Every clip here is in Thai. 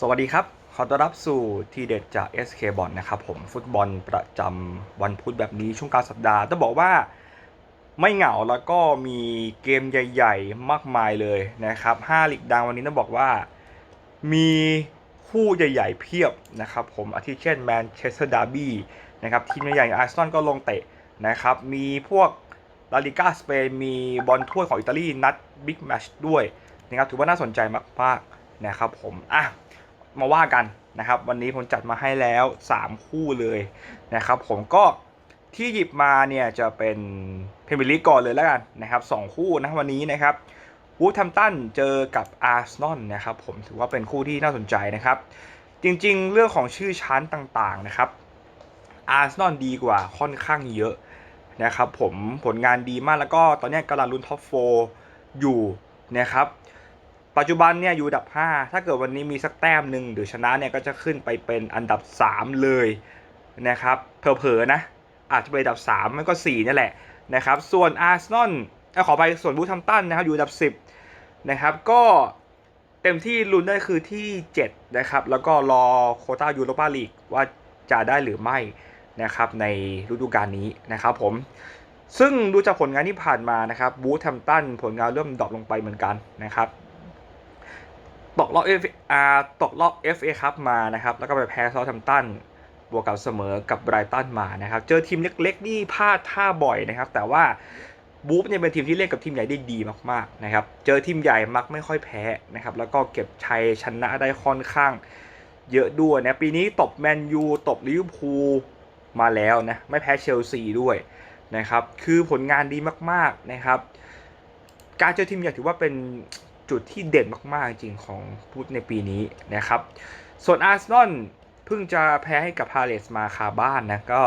สวัสดีครับ ขอต้อนรับสู่ทีเด็ดจาก SK b o l นะครับผมฟุตบอลประจำวันพุธแบบนี้ช่วงกลางสัปดาห์ต้องบอกว่าไม่เหงาแล้วก็มีเกมใหญ่ ๆ มากมายเลยนะครับ5ลีกดังวันนี้ต้องบอกว่ามีคู่ใหญ่ ๆ เพียบนะครับผมอาทิเช่นแมนเชสเตอร์ดาร์บี้นะครับทีมใหญ่ๆอาร์เซนอลก็ลงเตะนะครับมีพวกลาลิก้าสเปนมีบอลถ้วยของอิตาลีนัดบิ๊กแมชด้วยนะครับถือว่าน่าสนใจมากๆนะครับผมอะ มาว่ากันนะครับ วันนี้ผมจัดมาให้แล้ว 3 คู่เลยนะครับ ผมก็ที่หยิบมาเนี่ยจะเป็นเพมเบลีก่อนเลยแล้วกันนะครับสคู่นะวันนี้นะครับวูฟแฮมตันเจอกับอาร์เซนอลนะครับผมถือว่าเป็นคู่ที่น่าสนใจนะครับ จริงๆ เรื่องของชื่อชั้นต่างๆนะครับอาร์เซนอลดีกว่าค่อนข้างเยอะนะครับผมผลงานดีมากแล้วก็ตอนนี้กำลังลุ้นท็อปโฟอยู่นะครับ ปัจจุบันเนี่ยอยู่อันดับ 5 ถ้าเกิดวันนี้มีสักแต้มหนึ่งหรือชนะเนี่ยก็จะขึ้นไปเป็นอันดับ 3 เลยนะครับเผลอๆนะ อาจจะเป็นอันดับ3ไม่ก็ 4 นี่แหละนะครับส่วนอาร์เซนอลขอไปส่วนบูทัมตันนะครับอยู่อันดับ 10นะครับก็เต็มที่ลุ้นได้คือที่ 7 นะครับ แล้วก็รอโคต้ายูโรปาลีกว่าจะได้หรือไม่นะครับในฤดูกาลนี้นะครับผมซึ่งดูจากผลงานที่ผ่านมานะครับบูธแฮมตันผลงานเริ่มดรอปลงไปเหมือนกันนะครับ ตกรอบเอฟอาตกรอบ FA ครับมานะครับ แล้วก็ไปแพ้ซาท์แฮมป์ตันบวกกับเสมอกับไบรตันมานะครับ เจอทีมเล็กๆนี่พลาดท่าบ่อยนะครับ แต่ว่าบูฟเนี่ยเป็นทีมที่เล่นกับทีมใหญ่ได้ดีมากๆนะครับ เจอทีมใหญ่มักไม่ค่อยแพ้นะครับ แล้วก็เก็บชัยชนะได้ค่อนข้างเยอะด้วยนะ ปีนี้ตบแมนยูตบลิเวอร์พูลมาแล้วนะ ไม่แพ้เชลซีด้วยนะครับ คือผลงานดีมากๆนะครับ การเจอทีมใหญ่ถือว่าเป็น จุดที่เด่นมากๆจริงของพูดในปีนี้นะครับ ส่วนอาร์เซนอลเพิ่งจะแพ้ให้กับพาเลสมาคาบ้านนะก็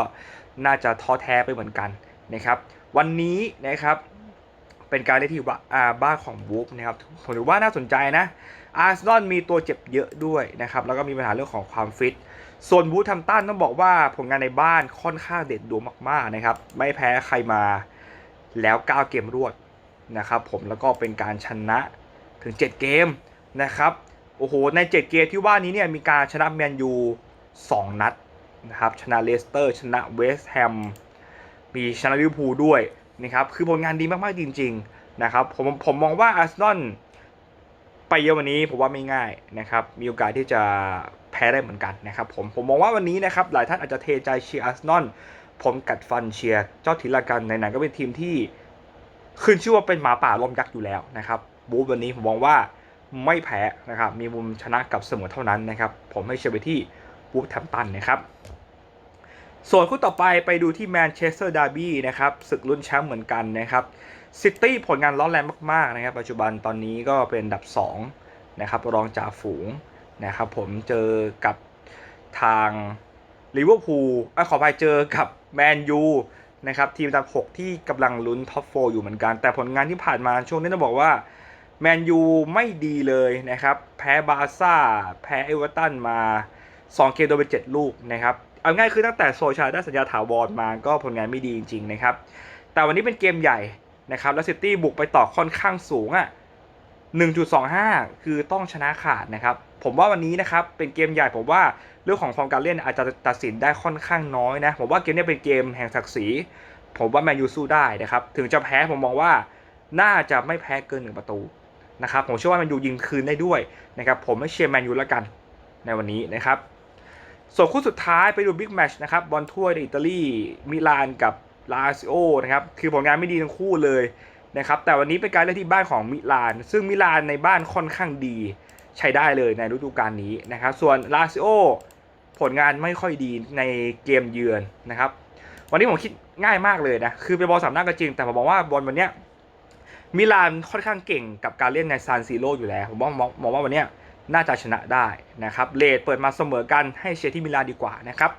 น่าจะท้อแท้ไปเหมือนกันนะครับ วันนี้นะครับเป็นการได้ที่ว่าอาบ้านของบูฟนะครับผมถือว่าน่าสนใจนะอาร์เซนอลมีตัวเจ็บเยอะด้วยนะครับ แล้วก็มีปัญหาเรื่องของความฟิต ส่วนบูธทำต้านต้องบอกว่าผลงานในบ้านค่อนข้างเด็ดดวงมากๆนะครับ ไม่แพ้ใครมาแล้ว 9 เกมรวดนะครับผมแล้วก็เป็นการชนะ ถึง 7 เกมนะครับโอ้โหใน 7 เกมที่ว่านี้เนี่ยมีการชนะแมนยู 2 นัดนะครับชนะเลสเตอร์ ชนะเวสต์แฮมมีชนะลิเวอร์พูลด้วยนะครับคือผลงานดีมากๆจริง ๆนะครับผมผมมองว่าอาร์เซนอลไปเยอะวันนี้ผมว่าไม่ง่ายนะครับมีโอกาสที่จะแพ้ได้เหมือนกันนะครับผมผมมองว่าวันนี้นะครับหลายท่านอาจจะเทใจเชียร์อาร์เซนอลผมกัดฟันเชียร์เจ้าทิลากันไหนๆก็เป็นทีมที่ขึ้นชื่อว่าเป็นหมาป่าลมยักษ์อยู่แล้วนะครับ บูธวันนี้ผมมองว่าไม่แพ้นะครับมีมุมชนะกับเสมอเท่านั้นนะครับผมให้เชียร์ไปที่บูธแทมตันนะครับส่วนคู่ต่อไปไปดูที่แมนเชสเตอร์ดาร์บี้นะครับศึกลุ้นแชมป์เหมือนกันนะครับซิตี้ผลงานร้อนแรงมากๆนะครับปัจจุบันตอนนี้ก็เป็นอันดับ2นะครับรองจ่าฝูงนะครับผมเจอกับทางลิเวอร์พูลขอไปเจอกับแมนยูนะครับทีมอันดับ 6 ที่กำลังลุ้นท็อปโฟอยู่เหมือนกัน แต่ผลงานที่ผ่านมาช่วงนี้ต้องบอกว่า แมนยูไม่ดีเลยนะครับ แพ้บาซ่า แพ้เอเวอร์ตันมา 2 เกมโดนไป 7 ลูกนะครับ เอาง่ายคือตั้งแต่โซชาได้สัญญาถาวรมาก็ผลงานไม่ดีจริงๆนะครับ แต่วันนี้เป็นเกมใหญ่นะครับ แล้วซิตี้บุกไปต่อค่อนข้างสูงอะ่ะ1.25 คือต้องชนะขาดนะครับ ผมว่าวันนี้นะครับเป็นเกมใหญ่ผมว่าเรื่องของฟอร์มการเล่นอาจจะตัดสินได้ค่อนข้างน้อยนะ ผมว่าเกมนี้เป็นเกมแห่งศักดิ์ศรี ผมว่าแมนยูสู้ได้นะครับ ถึงจะแพ้ผมมองว่าน่าจะไม่แพ้เกินหนึ่งประตู นะครับผมเชื่อว่าแมนยูยิงคืนได้ด้วยนะครับผมไม่เชียร์แมนยูแล้วกันในวันนี้นะครับส่วนคู่สุดท้ายไปดูบิ๊กแมชนะครับบอลถ้วยในอิตาลีมิลานกับลาซิโอนะครับคือผลงานไม่ดีทั้งคู่เลยนะครับแต่วันนี้เป็นการเล่นที่บ้านของมิลาน ซึ่งมิลานในบ้านค่อนข้างดีใช้ได้เลยในฤดูกาลนี้นะครับส่วนลาซิโอผลงานไม่ค่อยดีในเกมเยือนนะครับวันนี้ผมคิดง่ายมากเลยนะคือเป็นบอลสามหน้าก็จริง แต่ผมมองว่าบอลวันเนี้ย มิลานค่อนข้างเก่งกับการเล่นในซานซีโร่อยู่แล้ว ผมมองมองมองว่าวันนี้น่าจะชนะได้นะครับเลดเปิดมาเสมอกันให้เชียร์ที่มิลานดีกว่านะครับ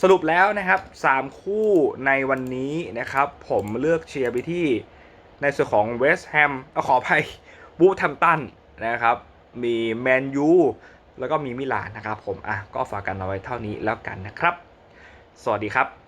สรุปแล้วนะครับ 3 คู่ในวันนี้นะครับ ผมเลือกเชียร์ไปที่ในส่วนของเวสต์แฮมขออภัยบูธแฮมตันนะครับ มีแมนยูแล้วก็มีมิลานนะครับผมอะก็ฝากกันเอาไว้เท่านี้แล้วกันนะครับ สวัสดีครับ